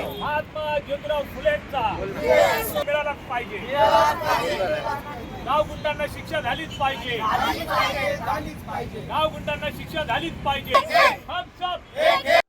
महात्मा ज्योतिराव फुलेंचा मिळालाच पाहिजे. गाव गुंडांना शिक्षा झालीच पाहिजे. गाव गुंडांना शिक्षा झालीच पाहिजे.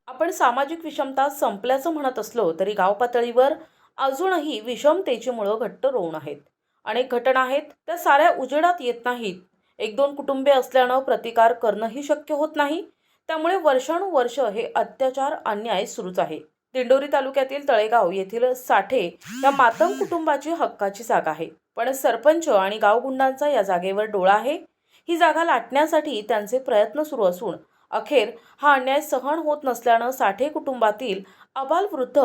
आपण सामाजिक विषमता संपल्याचं म्हणत असलो तरी गाव पातळीवर अजूनही विषमतेची मुळं घट्ट रोवून आहेत. अनेक घटना आहेत त्या साऱ्या उजेडात येत नाहीत. एक दोन कुटुंबे असल्यानं प्रतिकार करणंही शक्य होत नाही. त्यामुळे वर्षानुवर्ष हे अत्याचार अन्याय सुरूच आहे. दिंडोरी तालुक्यातील तळेगाव येथील साठे या मातम कुटुंबाची हक्काची जागा आहे. पण सरपंच आणि गावगुंडांचा या जागेवर डोळा आहे. ही जागा लाटण्यासाठी त्यांचे प्रयत्न सुरू असून अखेर हा अन्याय सहन होत नसल्यानं साठे कुटुंबातील अबालवृद्ध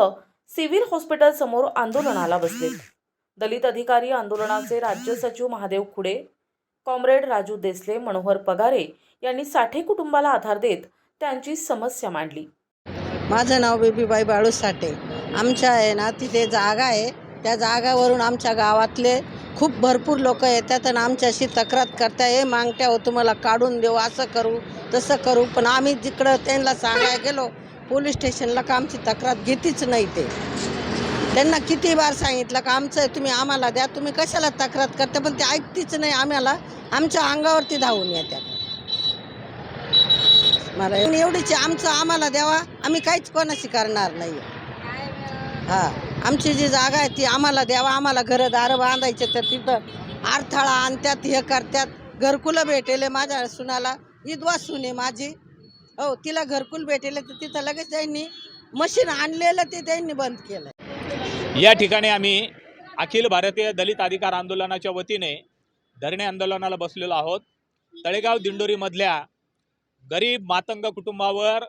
सिव्हिल हॉस्पिटल समोर आंदोलनाला बसलेत दलित अधिकारी आंदोलनाचे राज्य सचिव महादेव खुडे कॉम्रेड राजू देसले मनोहर पगारे यांनी साठे कुटुंबाला आधार देत त्यांची समस्या मांडली. माझं नाव बेबीबाई बाळू साठे. आमच्या आहे ना तिथे जागा आहे. त्या जागावरून आमच्या गावातले खूप भरपूर लोक येतात आणि आमच्याशी तक्रार करता हे मागत्या हो तुम्हाला काढून देऊ असं करू तसं करू. पण आम्ही जिकडं त्यांना सांगायला गेलो पोलीस स्टेशनला का आमची तक्रार घेतीच नाही ते. त्यांना किती बार सांगितलं का आमचं तुम्ही आम्हाला द्या तुम्ही कशाला तक्रार करता? पण ते ऐकतीच नाही आम्हाला. आमच्या अंगावरती धावून येतात. मला एवढीच आमचं आम्हाला द्यावा. आम्ही काहीच कोणाशी करणार नाही हा. आमची जी जागा आहे ती आम्हाला द्यावा. आम्हाला घरं दारं बांधायचे तर तिथं अडथळा आणतात हे करतात घरकुलं भेटेले माझ्या सुनाला. विधवा सुने माझी. हो तिला घरकुल भेटेले तर तिथं लगेच त्यांनी मशीन आणलेलं ते त्यांनी बंद केलं या ठिकाणी आम्ही अखिल भारतीय दलित अधिकार आंदोलनाच्या वतीने धरणे आंदोलनाला बसलेलो आहोत. तळेगाव दिंडोरीमधल्या गरीब मातंग कुटुंबावर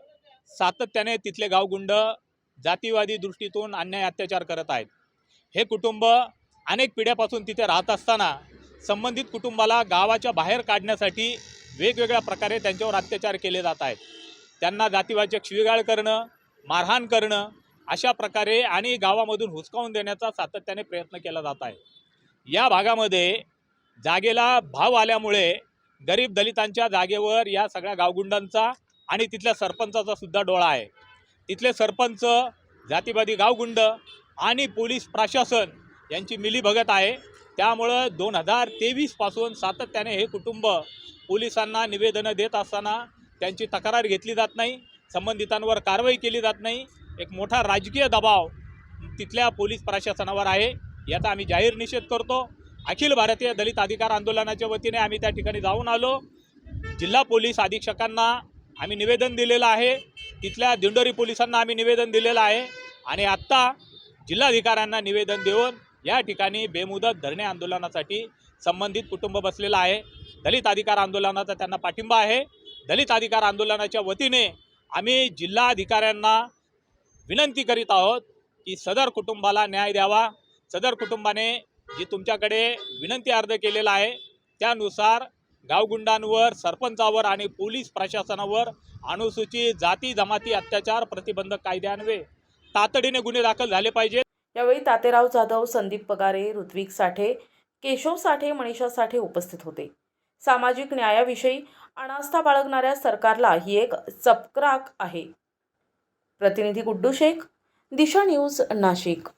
सातत्याने तिथले गावगुंड जातीवादी दृष्टीतून अन्याय अत्याचार करत आहेत. हे कुटुंब अनेक पिढ्यापासून तिथे राहत असताना संबंधित कुटुंबाला गावाच्या बाहेर काढण्यासाठी वेगवेगळ्या प्रकारे त्यांच्यावर अत्याचार केले जात आहेत. त्यांना जातीवाचक शिवीगाळ करणं मारहाण करणं अशा प्रकारे आणि गावामधून हुसकावून देण्याचा सातत्याने प्रयत्न केला जात आहे. या भागामध्ये जागेला भाव आल्यामुळे गरीब दलितांच्या जागेवर या सगळ्या गावगुंडांचा आणि तिथल्या सरपंचाचा सुद्धा डोळा आहे. तिथले सरपंच जातीवादी गावगुंड आणि पोलीस प्रशासन यांची मिलीभगत आहे. त्यामुळं दोन हजार तेवीसपासून सातत्याने हे कुटुंब पोलिसांना निवेदनं देत असताना त्यांची तक्रार घेतली जात नाही संबंधितांवर कारवाई केली जात नाही. एक मोठा राजकीय दबाव तिथल्या पोलीस प्रशासनावर आहे याचा आम्ही जाहीर निषेध करतो. अखिल भारतीय दलित अधिकार आंदोलनाच्या वतीने आम्ही त्या ठिकाणी जाऊन आलो. जिल्हा पोलीस अधीक्षकांना आम्ही निवेदन दिलेलं आहे. तिथल्या दिंडोरी पोलिसांना आम्ही निवेदन दिलेलं आहे. आणि आत्ता जिल्हाधिकाऱ्यांना निवेदन देऊन या ठिकाणी बेमुदत धरणे आंदोलनासाठी संबंधित कुटुंब बसलेलं आहे. दलित अधिकार आंदोलनाचा त्यांना पाठिंबा आहे. दलित अधिकार आंदोलनाच्या वतीने आम्ही जिल्हाधिकाऱ्यांना विनंती करीत आहोत की सदर कुटुंबाला न्याय द्यावा. सदर कुटुंबाने जी तुमच्याकडे विनंती अर्ज केलेला आहे त्यानुसार गावगुंडांवर सरपंचावर आणि पोलीस प्रशासनावर अनुसूचित जाती जमाती अत्याचार प्रतिबंधक कायद्यान्वये तातडीने गुन्हे दाखल झाले पाहिजेत. यावेळी तातेराव जाधव संदीप पगारे ऋत्विक साठे केशव साठे मनीषा साठे उपस्थित होते. सामाजिक न्यायाविषयी अनास्था बाळगणाऱ्या सरकारला ही एक चपक्राक आहे. प्रतिनिधी गुड्डू शेख दिशा न्यूज नाशिक.